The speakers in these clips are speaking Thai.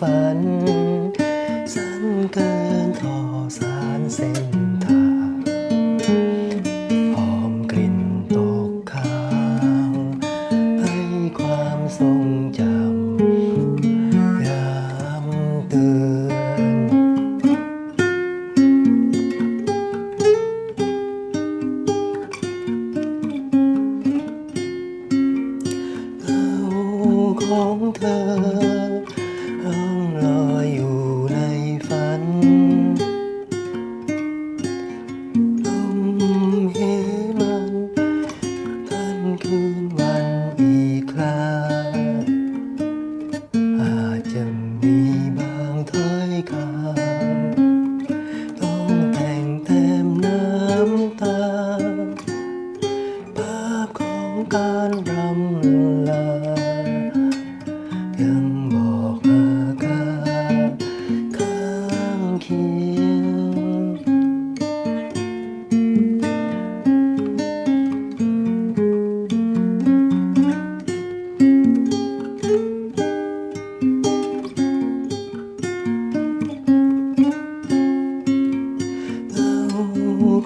ฝัน สั้นเกินต่อสารเส้นทางหอมกลิ่นตกค้างให้ความทรงจำยามเตือนเงาของเธอ không lo dù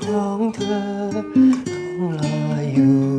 ของเธอคงรออยู่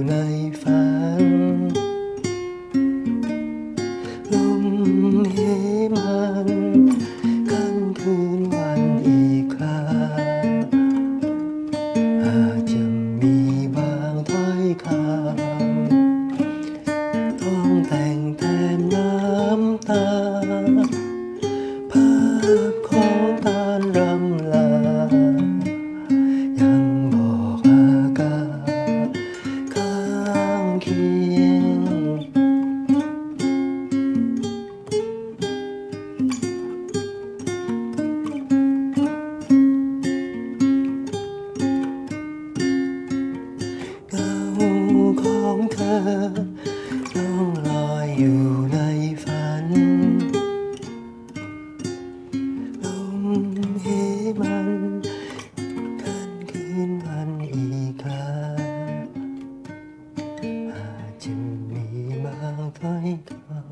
อต้องลอยอยู่ในฝันลมเหมันกันคืนวันอีกครั้งอาจจะมีบางท้อยคำ